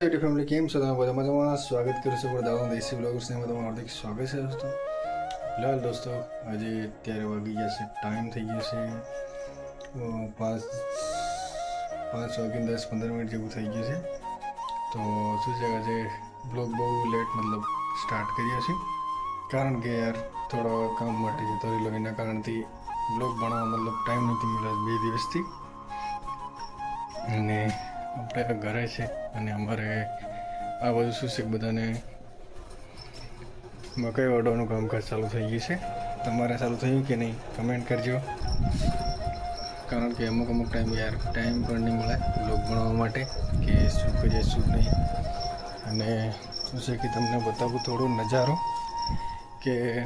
YouTube family કેમ છો તમે બધા? મજામાં? સ્વાગત કરું છું દાદા દેશી બ્લોગર્સને તમારું હાર્દિક સ્વાગત છે દોસ્તો. ફિલહાલ દોસ્તો, આજે અત્યારે વાગી ગયા છે. ટાઈમ થઈ ગયો છે પાંચ પાંચ વાગીને દસ, પંદર મિનિટ જેવું થઈ ગયું છે. તો શું છે, આજે બ્લોગ બહુ લેટ મતલબ સ્ટાર્ટ કર્યો છે. કારણ કે યાર, થોડો કામ માટે જતો રહેલો એના કારણથી બ્લોગ ભણવા મતલબ ટાઈમ નથી મળ્યો બે દિવસથી. અને આપણે ઘરે છે અને અમારે આ બધું શું છે બધાને મકાઈ વાળવાનું કામકાજ ચાલુ થઈ ગયું છે. તમારે ચાલુ થયું કે નહીં કમેન્ટ કરજો. કારણ કે અમુક અમુક ટાઈમ યાર ટાઈમ પણ નહીં મળે બ્લોગ ભણવા માટે, કે શું કરીએ, શું નહીં. અને શું છે કે તમને બતાવું થોડો નજારો. કે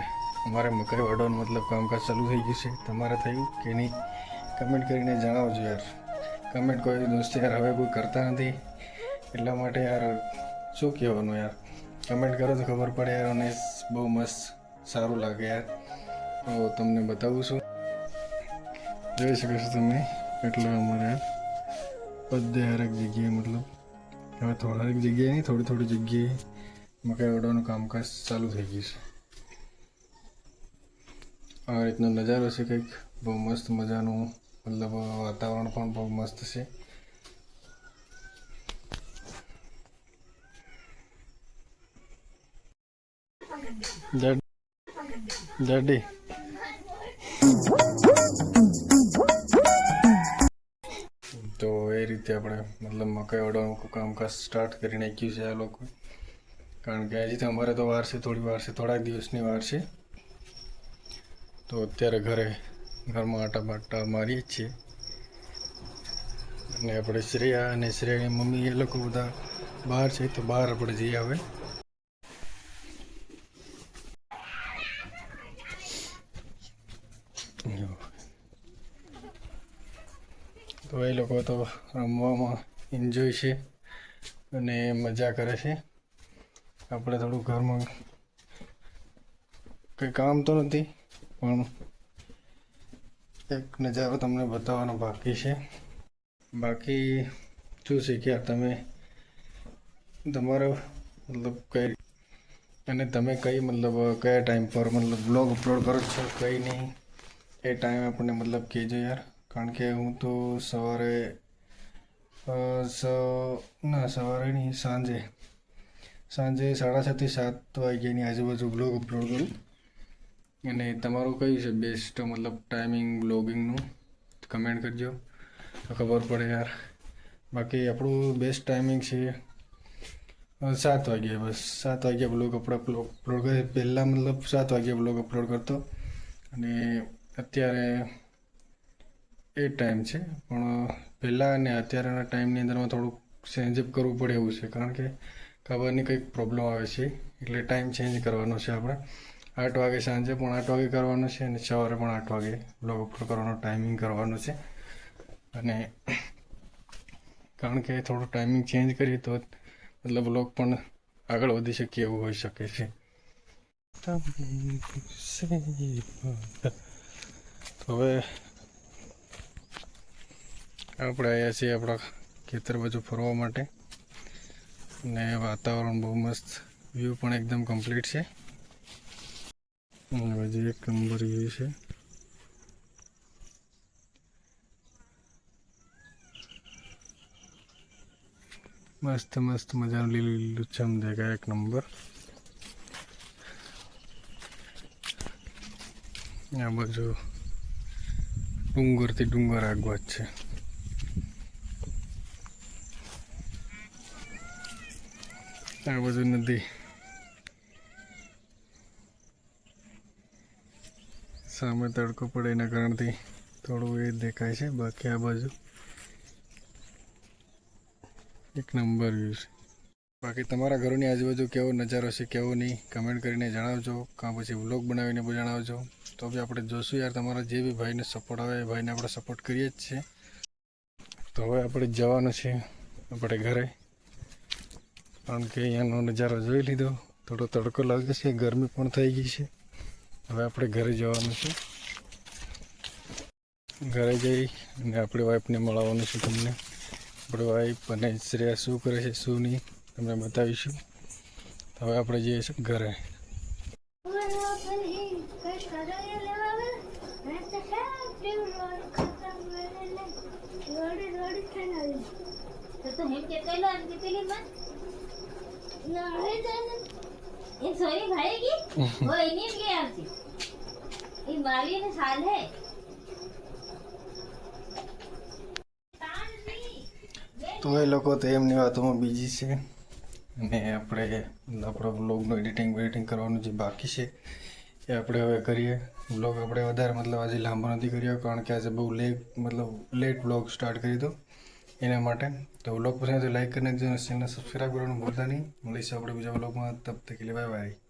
અમારે મકાઈ વાળવાનું મતલબ કામકાજ ચાલુ થઈ ગયું છે. તમારે થયું કે નહીં? કમેન્ટ કરીને જણાવજો યાર. કમેન્ટ કોઈ દોસ્ત યાર હવે કોઈ કરતા નથી. એટલા માટે યાર શું કહેવાનું યાર? કમેન્ટ કરો તો ખબર પડે યાર અને બહુ મસ્ત સારું લાગે યાર. તો તમને બતાવું છું. જોઈ શકો છો તમે એટલે અમારે બધે હરેક જગ્યાએ મતલબ. હવે થોડા હરેક જગ્યાએ નહીં, થોડી થોડી જગ્યાએ મકાઈ ઓડવાનું કામકાજ ચાલુ થઈ ગયું છે. આ રીતનો નજારો છે કંઈક. બહુ મસ્ત મજાનું મતલબ વાતાવરણ પણ બહુ મસ્ત છે. ડેડી તો એ રીતે આપણે મતલબ મકાઈ ઓડવાનું કામકાજ સ્ટાર્ટ કરી નાખ્યું છે આ લોકો કારણ કે હજી તો અમારે તો વાર છે થોડી વાર છે થોડાક દિવસની વાર છે. તો અત્યારે ઘરે ઘરમાં આટા બાટા મારીએ જ છીએ. અને આપણે શ્રેયા અને શ્રેયાની મમ્મી એ લોકો બધા બહાર છે, તો બહાર આપણે જઈએ હવે તો એ લોકો તો રમવામાં એન્જોય છે અને મજા કરે છે. આપણે થોડું ઘરમાં કંઈ કામ તો નથી. પણ એક નજારો તમને બતાવવાનો બાકી છે. બાકી શું યાર તમે તમારો મતલબ કઈ અને તમે કઈ મતલબ કયા ટાઈમ પર મતલબ બ્લોગ અપલોડ કરો છો, કઈ નહીં, એ ટાઈમ આપણને મતલબ કહેજો યાર. કારણ કે હું તો સવારે ના, સવારે નહીં, સાંજે. સાંજે સાડા સાતથી સાત વાગ્યાની આજુબાજુ બ્લોગ અપલોડ કરું. અને તમારું કયું છે બેસ્ટ મતલબ ટાઈમિંગ બ્લોગિંગનું કમેન્ટ કરજો. તો ખબર પડે યાર. બાકી આપણું બેસ્ટ ટાઈમિંગ છે સાત વાગ્યે બસ. સાત વાગ્યા બ્લોગ આપણે અપલોડ કરીએ પહેલાં મતલબ સાત વાગ્યા બ્લોગ અપલોડ કરતો. અને અત્યારે એ ટાઈમ છે. પણ પહેલાં અને અત્યારના ટાઈમની અંદરમાં થોડુંક ચેન્જઅપ કરવું પડે એવું છે. કારણ કે ખબર નહીં કંઈક પ્રોબ્લેમ આવે છે. એટલે ટાઈમ ચેન્જ કરવાનો છે આપણે. આઠ વાગે સાંજે પણ આઠ વાગે કરવાનો છે અને સવારે પણ આઠ વાગે બ્લોગ અપલોડ કરવાનો ટાઈમિંગ કરવાનો છે. અને કારણ કે થોડું ટાઈમિંગ ચેન્જ કરીએ તો મતલબ બ્લોગ પણ આગળ વધી શકીએ એવું હોઈ શકે છે. હવે આપણે આવ્યા છીએ આપણા ખેતર બાજુ ફરવા માટે. ને વાતાવરણ બહુ મસ્ત વ્યૂ પણ એકદમ કમ્પ્લીટ છે. અને બાજુ એક નંબર છે. મસ્ત મસ્ત મજાનું લીલું લીલું છમ દેખાય એક નંબર. આ બાજુ ડુંગરથી ડુંગર આગવા જ છે. આ બાજુ નદી. સામે તડકો પડે એના કારણથી થોડું એ દેખાય છે. બાકી આ બાજુ એક નંબર વ્યૂ છે. બાકી તમારા ઘરોની આજુબાજુ કેવો નજારો છે, કેવો નહીં કમેન્ટ કરીને જણાવજો. કાં પછી વ્લોગ બનાવીને પણ જણાવજો. તો બી આપણે જોશું યાર, તમારા જે બી ભાઈને સપોર્ટ આવે, એ ભાઈને આપણે સપોર્ટ કરીએ જ છીએ. તો હવે આપણે જવાનું છે આપણે ઘરે. કારણ કે અહીંયાનો નજારો જોઈ લીધો. થોડો તડકો લાગે છે, ગરમી પણ થઈ ગઈ છે. હવે આપણે ઘરે જવાનું છે. ઘરે જઈ અને આપણી વાઈફને મળવાનું છે તમને. આપણી વાઈફ અને શ્રેયા શું કરે છે, શું નહીં, તમને બતાવીશું. હવે આપણે જઈએ છીએ ઘરે. માં. સોરી ભાઈ કી ઓ એની કે આવતી એ મારી ને સાલ હે. તો એ લોકો તો એમની વાતોમાં બીજી છે. અને આપણે આપણો બ્લોગનું એડિટિંગ વેડિટિંગ કરવાનું જે બાકી છે એ આપણે હવે કરીએ. બ્લોગ આપણે વધારે મતલબ આજે લાંબો નથી કર્યો કારણ કે આજે બહુ લેટ મતલબ લેટ બ્લોગ સ્ટાર્ટ કરી દો. એના માટે તો બ્લોગ પસંદ લાઈક કરી નાખજો અને ચેનલ સબસ્ક્રાઈબ કરવાનું ભૂલતા નહીં. મળીશું આપણે બીજા બ્લોગમાં તબ તક બાય બાય